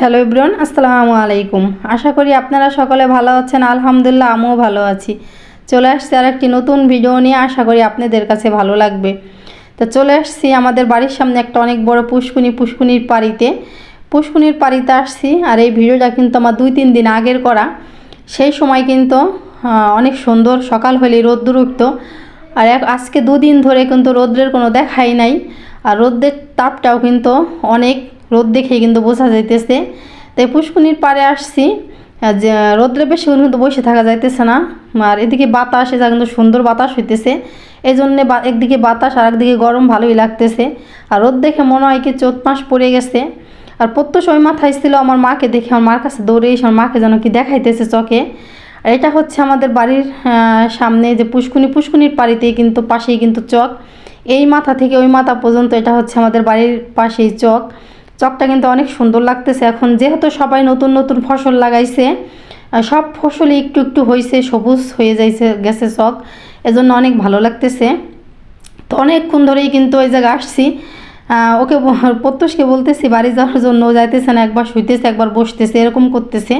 Hello ইব্রন আসসালামু আলাইকুম। আশা করি আপনারা সকলে ভালো আছেন, আলহামদুলিল্লাহ আমিও ভালো আছি। চলে আসছি আর একটি নতুন ভিডিও নিয়ে, আশা করি আপনাদের কাছে ভালো লাগবে। তো চলে আসছি আমাদের বাড়ির সামনে একটা অনেক বড় পুষ্কুনি পুষ্কুনির পাড়িতে। পুষ্কুনির পাড়িতে আসছি, আর এই ভিডিওটা কিন্তু আমার দুই তিন দিন আগের করা। সেই সময় কিন্তু অনেক সুন্দর, সকাল হলে রোদ্দুর উঠতো। আর এক, আজকে দুদিন ধরে কিন্তু রোদ্রের কোনো দেখাই নাই। আর রোদ্রের তাপটাও কিন্তু অনেক রোদ দেখে কিন্তু বোঝা যাইতেছে। তাই পুষ্কুনির পাড়ে আসছি। যে, রোদ্রে বেশি কিন্তু বসে থাকা যাইতেছে না। আর এদিকে বাতাস এটা কিন্তু সুন্দর বাতাস হইতেছে। এই জন্যে একদিকে বাতাস আর একদিকে গরম ভালোই লাগতেছে। আর রোদ দেখে মনে হয় কি চোদ্দ মাস পড়ে গেছে। আর প্রত্যেক ওই মাথায় ছিল আমার মাকে দেখে, আমার মার কাছে দৌড়ে এসে আমার মাকে যেন কি দেখাইতেছে চোখে। আর এটা হচ্ছে আমাদের বাড়ির সামনে যে পুষ্কুনি পুষ্কুনির পাড়িতেই কিন্তু পাশেই কিন্তু চক। এই মাথা থেকে ওই মাথা পর্যন্ত এটা হচ্ছে আমাদের বাড়ির পাশেই চক। চকটা কিন্তু অনেক সুন্দর লাগতেছে। এখন যেহেতু সবাই নতুন নতুন ফসল লাগাইছে সব ফসলই একটু একটু হয়েছে সবুজ হয়ে যাইছে গেছে চক এজন্য অনেক ভালো লাগতেছে। তো অনেকক্ষণ ধরেই কিন্তু ওই জায়গায় আসছি। ওকে প্রত্যুষকে বলতেছি, বাড়ি যাওয়ার জন্য যাইতেছে না, একবার শুইতেছে, একবার বসতেছে, এরকম করতেছে।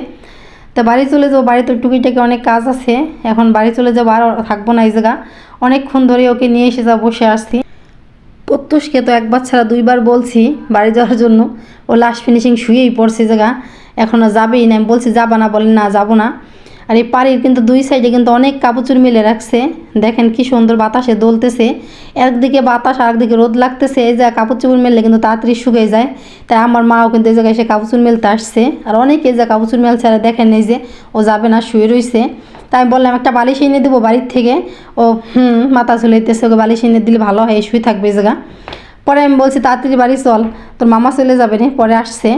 তো বাড়ি চলে যাব, বাড়িতে টুকিটাকি অনেক কাজ আছে। এখন বাড়ি চলে যাব, আর থাকব না এই জায়গা। অনেকক্ষণ ধরে ওকে নিয়ে এসে যা বসে আসছি। প্রত্যুষকে তো একবার ছাড়া দুইবার বলছি বাড়ি যাওয়ার জন্য। ও লাস্ট ফিনিশিং শুয়েই পড়ছে জায়গা। এখন আর যাবেই না। আমি বলছি, যাবা না। বলেন, না, যাব না। আর এই পাড়ির কিন্তু দুই সাইডে কিন্তু অনেক কাপড় মিলে রাখছে। দেখেন কি সুন্দর বাতাসে দোলতেছে। একদিকে বাতাস আর একদিকে রোদ লাগতেছে। এই কাপড় চোপড় মেললে কিন্তু তাড়াতাড়ি শুকিয়ে যায়। তাই আমার মাও কিন্তু এই জায়গায় এসে কাপড় চোপড় মেলতে আসছে। আর অনেকে এই কাপড় চোপড় মেলছে আর দেখেন এই যে ও যাবে না, শুয়ে রইছে। তাই বললাম, একটা বালিশ এনে দেবো বাড়ির থেকে। ও, হুম, মাথা চুলাইতেছে ওকে বালিশ এনে দিলে ভালো হয়, শুয়ে থাকবে এই জায়গা। পরে আমি বলছি, তাড়াতাড়ি বাড়ি চল, তোর মামা চলে যাবে না পরে আসছে।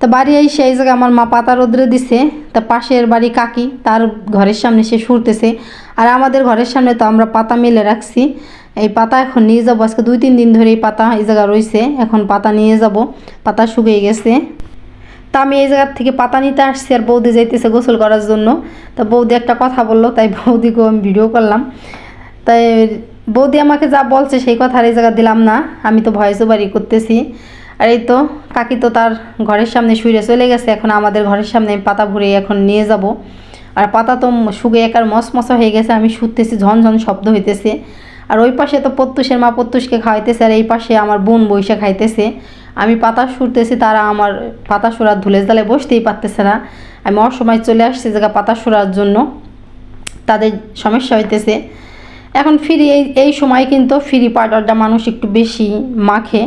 তো বাড়ি এই সেই জায়গায় আমার মা পাতা রোদ্রে দিছে। তা পাশের বাড়ি কাকি, তার ঘরের সামনে সে শুরতেছে। আর আমাদের ঘরের সামনে তো আমরা পাতা মেলে রাখছি। এই পাতা এখন নিয়ে যাব, আজকে দুই তিন দিন ধরে এই পাতা এই জায়গা রয়েছে। এখন পাতা নিয়ে যাব, পাতা শুকিয়ে গেছে। তা আমি এই জায়গার থেকে পাতা নিতে আসছি আর বৌদি যাইতেছে গোসল করার জন্য। তা বৌদি একটা কথা বলল, তাই বৌদিকেও আমি ভিডিও করলাম। তাই বৌদি আমাকে যা বলছে সেই কথা আর এই জায়গা দিলাম না, আমি তো ভয়েস ওভারই করতেছি। আর এই তো কাকি তো তার ঘরের সামনে শুয়ে চলে গেছে, এখন আমাদের ঘরের সামনে পাতা ভরে এখন নিয়ে যাব। আর পাতা তো শুকে একার মশমশা হয়ে গেছে, আমি শুতেছি, ঝনঝন শব্দ হইতেছে। আর ওই পাশে তো প্রত্যুষের মা প্রত্যুষকে খাওয়াইতেছে, আর এই পাশে আমার বোন বৈশা খাইতেছে। আমি পাতা সুরতেছি, তারা আমার পাতা সুরার ধুলে জালে বসতেই পারতেছে না। আমি অসময় চলে আসছি জায়গা পাতা সুরার জন্য। তাদের সমস্যা হইতেছে। এখন ফ্রি, এই এই সময় কিন্তু ফ্রি পাউডারটা মানুষ একটু বেশি মাখে।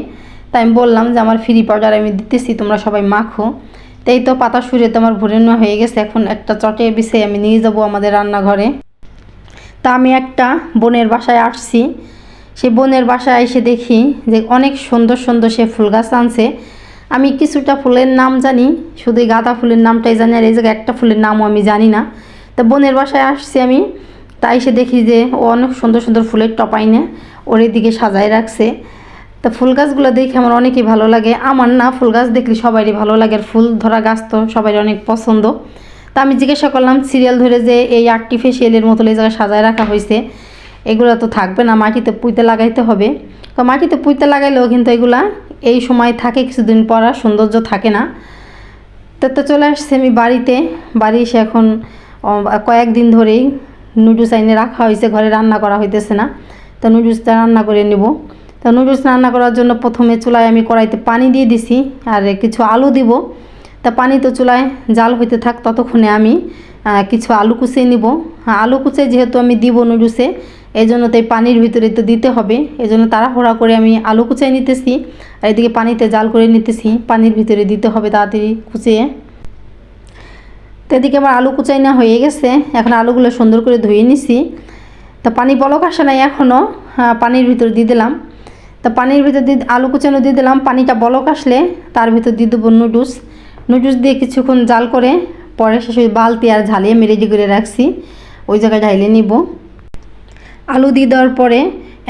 তাই আমি বললাম যে, আমার ফ্রি পাউডার আমি দিতেছি, তোমরা সবাই মাখো। তাই তো পাতা সুরে তো আমার ভরে নেওয়া হয়ে গেছে। এখন একটা চটে বিছে আমি নিয়ে যাব আমাদের রান্নাঘরে। তা আমি একটা বোনের বাসায় আসছি। সেই বোনের বাসায় এসে দেখি যে অনেক সুন্দর সুন্দর সে ফুল গাছ আনছে। আমি কিছুটা ফুলের নাম জানি, শুধু গাঁদা ফুলের নামটাই জানি আর এই জায়গায় একটা ফুলের নামও আমি জানি না। তো বোনের বাসায় আসছি আমি, তাই এসে দেখি যে ও অনেক সুন্দর সুন্দর ফুলের টপাইনে ওর এদিকে সাজায় রাখছে। তো ফুল গাছগুলো দেখে আমার অনেকই ভালো লাগে। আমার না, ফুল গাছ দেখলে সবারই ভালো লাগে আর ফুল ধরা গাছ তো সবারই অনেক পছন্দ। তা আমি জিজ্ঞাসা করলাম, সিরিয়াল ধরে যে এই আর্টিফিশিয়ালের মতো এই জায়গায় সাজায় রাখা হয়েছে এগুলো তো থাকবে না, মাটিতে পুঁতে লাগাইতে হবে। তো মাটিতে পুঁতে লাগাইলেও কিন্তু এগুলা এই সময় থাকে, কিছুদিন পর আর সৌন্দর্য থাকে না। তো তো চলে আসছে আমি বাড়িতে। বাড়ি এসে এখন কয়েকদিন ধরেই নুডলস আইনে রাখা হয়েছে, ঘরে রান্না করা হইতেছে না। তো নুডলসটা রান্না করে নেব। তো নুডলস রান্না করার জন্য প্রথমে চুলায় আমি কড়াইতে পানি দিয়ে দিছি, আর কিছু আলু দিব। তা পানি তো চুলায় জাল হইতে থাক, ততক্ষণে আমি কিছু আলু কুচিয়ে নিব। আলু কুচে যেহেতু আমি দিব নুডলসে এই জন্য তো পানির ভিতরে তো দিতে হবে। এই জন্য তাড়াহুড়া করে আমি আলু কুচাই নিতেছি, আর এদিকে পানিতে জাল করে নিতেছি, পানির ভিতরে দিতে হবে তাড়াতাড়ি কুচিয়ে। তো এদিকে আমার আলু কুচাই না হয়ে গেছে, এখন আলুগুলো সুন্দর করে ধুয়ে নিছি। তা পানি বলক আসে নাই এখনও পানির ভিতরে দিয়ে দিলাম। তা পানির ভিতর দিয়ে আলু কুচানো দিয়ে দিলাম, পানিটা বলক আসলে তার ভিতর দিয়ে দেবো নুডলস। নুডলস দিয়ে কিছুক্ষণ জাল করে, পরে শেষে বালতি আর ঝালিয়ে আমি রেডি করে রাখছি। ওই জায়গায় ঢাইলে নিব। আলু দিয়ে দেওয়ার পরে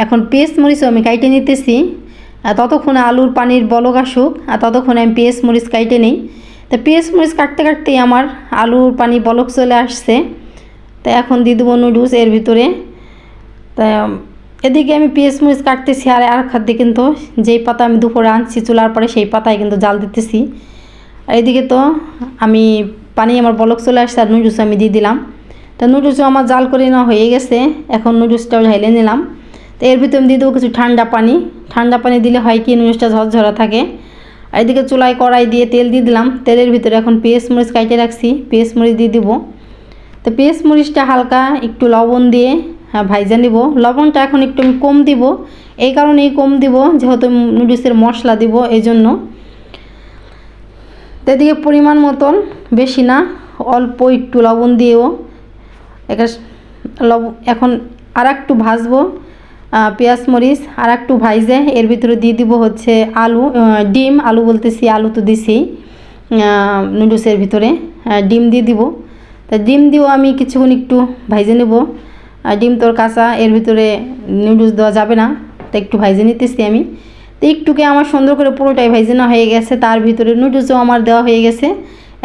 এখন পেস্ট মরিচও আমি কাইটে নিতেছি। আর ততক্ষণে আলুর পানির বলক আসুক, আর ততক্ষণে আমি পেস্ট মরিচ কাইটে নিই। তো পেস্ট মরিচ কাটতে কাটতেই আমার আলুর পানি বলক চলে আসছে। তা এখন দিয়ে দেবো নুডলস এর ভিতরে। তা এদিকে আমি পেঁয়াজ মরিচ কাটতেছি, আর আর খাদ্যে কিন্তু যেই পাতা আমি দুপুরে আনছি চুলার পরে সেই পাতায় কিন্তু জাল দিতেছি। আর এদিকে তো আমি পানি আমার বলক চলে আসছে, আর নুডলস আমি দিয়ে দিলাম। তো নুডলসও আমার জাল করে নেওয়া হয়ে গেছে। এখন নুডলসটাও ঢাইলে নিলাম। তো এর ভিতরে দিয়ে দেবো কিছু ঠান্ডা পানি। ঠান্ডা পানি দিলে হয় কি নুডলসটা ঝরঝরা থাকে। আর এদিকে চুলায় কড়াই দিয়ে তেল দিয়ে দিলাম। তেলের ভিতরে এখন পেঁয়াজ মরিচ কাটে রাখছি। পেঁয়াজ মরিচ দিয়ে দিব। তো পেঁয়াজ মরিচটা হালকা একটু লবণ দিয়ে হ্যাঁ ভাইজা নিব। লবণটা এখন একটু আমি কম দিব। এই কারণেই কম দিব, যেহেতু নুডলসের মশলা দিব এই জন্য তো এদিকে পরিমাণ মতন, বেশি না, অল্প একটু লবণ দিয়েও। লব এখন আর একটু ভাজবো পেঁয়াজ মরিচ আর একটু ভাইজে, এর ভিতরে দিয়ে দিব হচ্ছে আলু ডিম, আলু বলতেছি, আলু তো দিছি নুডলসের ভিতরে ডিম দিয়ে দিব। তা ডিম দিয়েও আমি কিছুক্ষণ একটু ভাইজে নেব। ডিম তোর কাঁচা, এর ভিতরে নুডলস দেওয়া যাবে না, তা একটু ভাইজে নিতেছি আমি। তো একটুকে আমার সুন্দর করে পুরোটাই ভাইজে নেওয়া হয়ে গেছে, তার ভিতরে নুডলসও আমার দেওয়া হয়ে গেছে।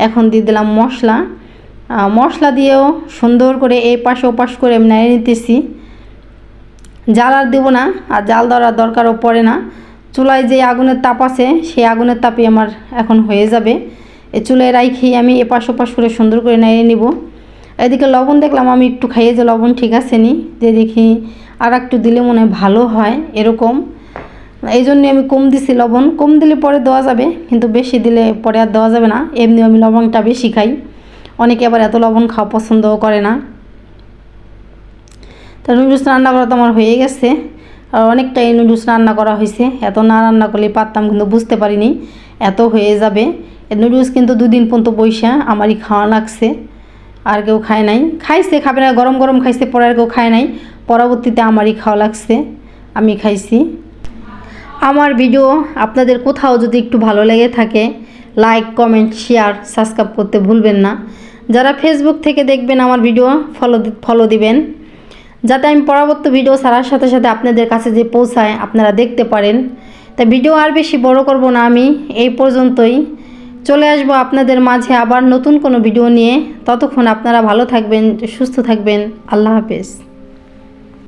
এখন দিয়ে দিলাম মশলা। মশলা দিয়েও সুন্দর করে এই পাশ ও পাশ করে নাড়িয়ে নিতেছি। জাল আর দেবো না, আর জাল দেওয়ার দরকারও পড়ে না। চুলায় যে আগুনের তাপ আছে, সেই আগুনের তাপই আমার এখন হয়ে যাবে। এই চুলায় রাইখেই আমি এপাশ ওপাশ করে সুন্দর করে নাড়িয়ে নিব। এদিকে লবণ দেখলাম, আমি একটু খাইয়ে যে লবণ ঠিক আছে নি, যে দেখি আর একটু দিলে মনে হয় ভালো হয়, এরকম। এই জন্যে আমি কম দিছি লবণ। কম দিলে পরে দেওয়া যাবে, কিন্তু বেশি দিলে পরে আর দেওয়া যাবে না। এমনি আমি লবণটা বেশি খাই। অনেকে আবার এত লবণ খাওয়া পছন্দও করে না। তো নুডলস রান্না করা তো আমার হয়ে গেছে। আর অনেকটাই নুডলস রান্না করা হয়েছে। এত না রান্না করলে পারতাম কিন্তু বুঝতে পারিনি। এত হয়ে যাবে। নুডলস কিন্তু দুদিন পর্যন্ত বৈশা আমারই খাওয়া লাগছে। আর কেউ খায় নাই। খাইছে, খাবে না, গরম গরম খাইছে, পরে আর কেউ খায় নাই। পরবর্তীতে আমারই খাওয়া লাগছে। আমি খাইছি। আমার ভিডিও আপনাদের কোথাও যদি একটু ভালো লেগে থাকে লাইক কমেন্ট শেয়ার সাবস্ক্রাইব করতে ভুলবেন না। যারা ফেসবুক থেকে দেখবেন আমার ভিডিও ফলো ফলো দিবেন। যাতে আমি পরবর্তী ভিডিও ছাড়ার সাথে সাথে আপনাদের কাছে যে পৌঁছায়, আপনারা দেখতে পারেন। তা ভিডিও আর বেশি বড় করব না আমি, এই পর্যন্তই। চলে আসব আপনাদের মাঝে আবার নতুন কোনো ভিডিও নিয়ে। ততক্ষণ আপনারা ভালো থাকবেন, সুস্থ থাকবেন। আল্লাহ হাফেজ।